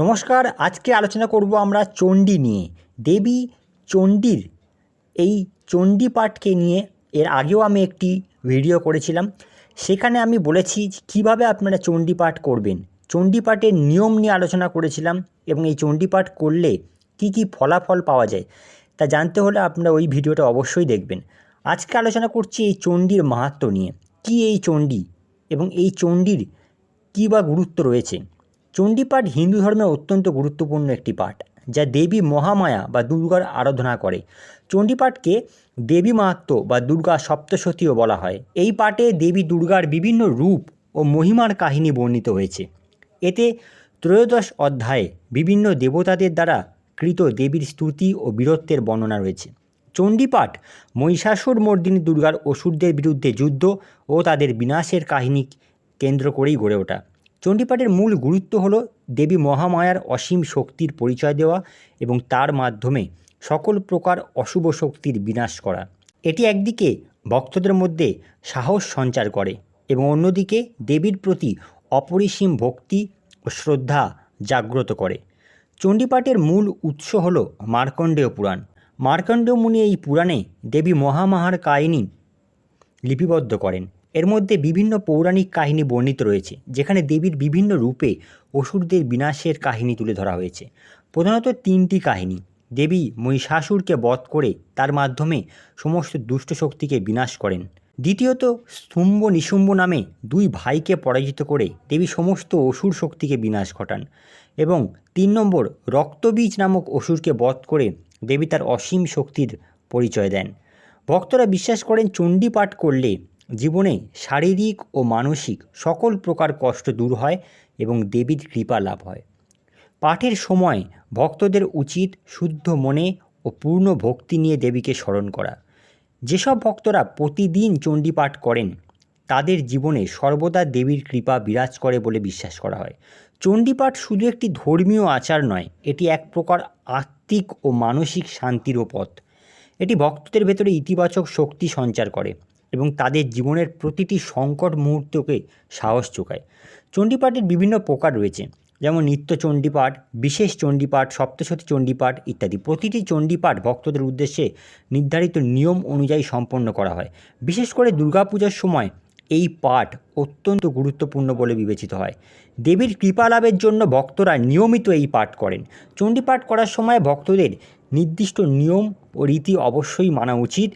নমস্কার, আজকে আলোচনা করব আমরা চণ্ডী নিয়ে। দেবী চণ্ডীর এই চণ্ডী পাঠকে নিয়ে, এর আগেও আমি একটি ভিডিও করেছিলাম। সেখানে আমি বলেছি কীভাবে আপনারা চণ্ডী পাঠ করবেন। চণ্ডী পাঠের নিয়ম নিয়ে আলোচনা করেছিলাম এবং এই চণ্ডী পাঠ করলে কী কী ফলাফল পাওয়া যায়, তা জানতে হলে আপনারা ওই ভিডিওটা অবশ্যই দেখবেন। আজকে আলোচনা করছি এই চণ্ডীর মাহাত্ম্য নিয়ে। কী এই চণ্ডী এবং এই চণ্ডীর কী বা গুরুত্ব রয়েছে? চণ্ডীপাঠ হিন্দু ধর্মের অত্যন্ত গুরুত্বপূর্ণ একটি পাঠ, যা দেবী মহামায়া বা দুর্গার আরাধনা করে। চণ্ডীপাঠকে দেবী মাহাত্ম্য বা দুর্গা সপ্তশতীও বলা হয়। এই পাঠে দেবী দুর্গার বিভিন্ন রূপ ও মহিমার কাহিনী বর্ণিত হয়েছে। এতে ত্রয়োদশ অধ্যায়ে বিভিন্ন দেবতাদের দ্বারা কৃত দেবীর স্তুতি ও বীরত্বের বর্ণনা রয়েছে। চণ্ডীপাঠ মহিষাসুর মর্দিনী দুর্গার অসুরদের বিরুদ্ধে যুদ্ধ ও তাদের বিনাশের কাহিনী কেন্দ্র করেই গড়ে ওঠা। চণ্ডীপাঠের মূল গুরুত্ব হল দেবী মহামায়ার অসীম শক্তির পরিচয় দেওয়া এবং তার মাধ্যমে সকল প্রকার অশুভ শক্তির বিনাশ করা। এটি একদিকে ভক্তদের মধ্যে সাহস সঞ্চার করে এবং অন্যদিকে দেবীর প্রতি অপরিসীম ভক্তি ও শ্রদ্ধা জাগ্রত করে। চণ্ডীপাঠের মূল উৎস হল মার্কণ্ডেয় পুরাণ। মার্কণ্ডেয় মুনি এই পুরাণে দেবী মহামাহার কাহিনী লিপিবদ্ধ করেন। এর মধ্যে বিভিন্ন পৌরাণিক কাহিনী বর্ণিত রয়েছে, যেখানে দেবীর বিভিন্ন রূপে অসুরদের বিনাশের কাহিনী তুলে ধরা হয়েছে। প্রধানত তিনটি কাহিনী। দেবী মহিষাসুরকে বধ করে তার মাধ্যমে সমস্ত দুষ্ট শক্তিকে বিনাশ করেন। দ্বিতীয়ত, স্তম্ভ নিশুম্ভ নামে দুই ভাইকে পরাজিত করে দেবী সমস্ত অসুর শক্তিকে বিনাশ ঘটান এবং তিন নম্বর, রক্তবীজ নামক অসুরকে বধ করে দেবী তার অসীম শক্তির পরিচয় দেন। ভক্তরা বিশ্বাস করেন চণ্ডী পাঠ করলে জীবনে শারীরিক ও মানসিক সকল প্রকার কষ্ট দূর হয় এবং দেবীর কৃপা লাভ হয়। পাঠের সময় ভক্তদের উচিত শুদ্ধ মনে ও পূর্ণ ভক্তি নিয়ে দেবীকে স্মরণ করা। যেসব ভক্তরা প্রতিদিন চণ্ডী পাঠ করেন, তাদের জীবনে সর্বদা দেবীর কৃপা বিরাজ করে বলে বিশ্বাস করা হয়। চণ্ডীপাঠ শুধু একটি ধর্মীয় আচার নয়, এটি এক প্রকার আত্মিক ও মানসিক শান্তিরও পথ। এটি ভক্তদের ভেতরে ইতিবাচক শক্তি সঞ্চার করে। এবং তাদের জীবনের প্রতিটি সংকট মুহূর্তকে সাহস যোগায় চণ্ডীপাঠের বিভিন্ন প্রকার রয়েছে, যেমন নিত্য চণ্ডীপাঠ, বিশেষ চণ্ডীপাঠ, সপ্তশতী চণ্ডীপাঠ ইত্যাদি। প্রতিটি চণ্ডীপাঠ ভক্তদের উদ্দেশ্যে নির্ধারিত নিয়ম অনুযায়ী সম্পন্ন করা হয়। বিশেষ করে দুর্গাপূজার সময় এই পাঠ অত্যন্ত গুরুত্বপূর্ণ বলে বিবেচিত হয়। দেবীর কৃপা লাভের জন্য ভক্তরা নিয়মিত এই পাঠ করেন। চণ্ডীপাঠ করার সময় ভক্তদের নির্দিষ্ট নিয়ম ও রীতি অবশ্যই মানা উচিত।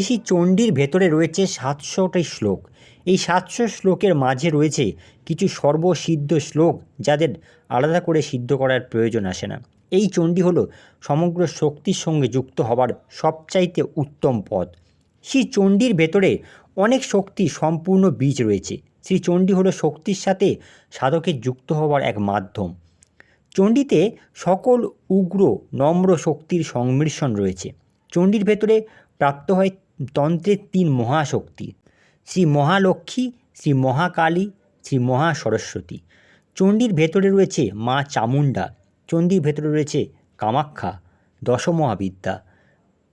শ্রী চণ্ডীর ভেতরে রয়েছে সাতশোটি শ্লোক। এই সাতশো শ্লোকের মাঝে রয়েছে কিছু সর্বসিদ্ধ শ্লোক যাদের আলাদা করে সিদ্ধ করার প্রয়োজন আসে না। এই চণ্ডী হলো সমগ্র শক্তির সঙ্গে যুক্ত হবার সবচাইতে উত্তম পথ। শ্রী চণ্ডীর ভেতরে অনেক শক্তি সম্পূর্ণ বীজ রয়েছে। শ্রী চণ্ডী হলো শক্তির সাথে সাধকের যুক্ত হওয়ার এক মাধ্যম। চণ্ডীতে সকল উগ্র, নম্র শক্তির সংমিশ্রণ রয়েছে। চণ্ডীর ভেতরে প্রাপ্ত হয় তন্ত্রের তিন মহাশক্তি। শ্রী মহালক্ষ্মী, শ্রী মহাকালী, শ্রী মহা সরস্বতী চণ্ডীর ভেতরে রয়েছে মা চামুণ্ডা, চণ্ডীর ভেতরে রয়েছে কামাখ্যা, দশমহাবিদ্যা।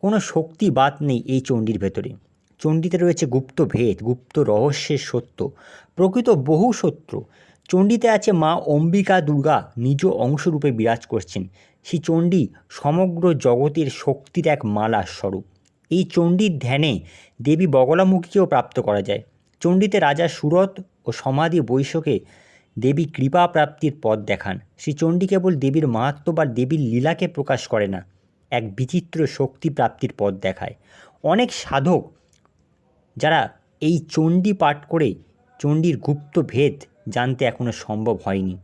কোনো শক্তি বাদ নেই এই চণ্ডীর ভেতরে। চণ্ডীতে রয়েছে গুপ্ত ভেদ, গুপ্ত রহস্যের সত্য, প্রকৃত বহু সত্য চণ্ডীতে আছে মা অম্বিকা দুর্গা, নিজ অংশরূপে বিরাজ করছেন। সেই চণ্ডী সমগ্র জগতের শক্তির এক মালা স্বরূপ এই চণ্ডীর ধ্যানে দেবী বগলামুখীকেও প্রাপ্ত করা যায়। চণ্ডীতে রাজা সুরত ও সমাধি বৈশকে দেবী কৃপা প্রাপ্তির পথ দেখান। শ্রী চণ্ডী কেবল দেবীর মাহাত্ম বা দেবীর লীলাকে প্রকাশ করে না, এক বিচিত্র শক্তি প্রাপ্তির পথ দেখায়। অনেক সাধক যারা এই চণ্ডী পাঠ করে চণ্ডীর গুপ্ত ভেদ জানতে এখনও সম্ভব হয়নি।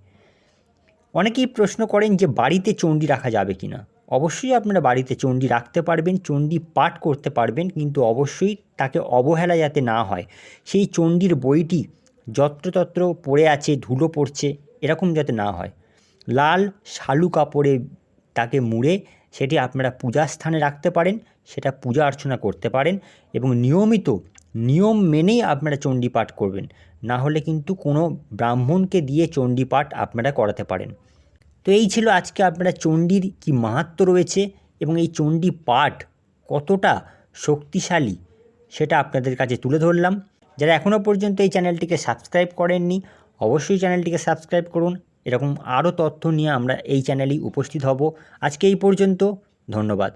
অনেকেই প্রশ্ন করেন যে বাড়িতে চণ্ডী রাখা যাবে কি না অবশ্যই আপনারা বাড়িতে চণ্ডী রাখতে পারবেন, চণ্ডী পাঠ করতে পারবেন, কিন্তু অবশ্যই তাকে অবহেলা যাতে না হয়। সেই চণ্ডীর বইটি যত্রতত্র পড়ে আছে, ধুলো পড়ছে, এরকম যাতে না হয়। লাল শালু কাপড়ে তাকে মুড়ে সেটি আপনারা পূজার স্থানে রাখতে পারেন, সেটা পূজা অর্চনা করতে পারেন এবং নিয়মিত নিয়ম মেনেই আপনারা চণ্ডী পাঠ করবেন। না হলে কিন্তু কোনো ব্রাহ্মণকে দিয়ে চণ্ডী পাঠ আপনারা করাতে পারেন। তো এই ছিল আজকে আপনারা চণ্ডীর কি মাহাত্ম রয়েছে এবং এই চণ্ডী পাঠ কতটা শক্তিশালী সেটা আপনাদের কাছে তুলে ধরলাম। যারা এখনও পর্যন্ত এই চ্যানেলটিকে সাবস্ক্রাইব করেননি, অবশ্যই চ্যানেলটিকে সাবস্ক্রাইব করুন। এরকম আরও তথ্য নিয়ে আমরা এই চ্যানেলেই উপস্থিত হব। আজকে এই পর্যন্ত, ধন্যবাদ।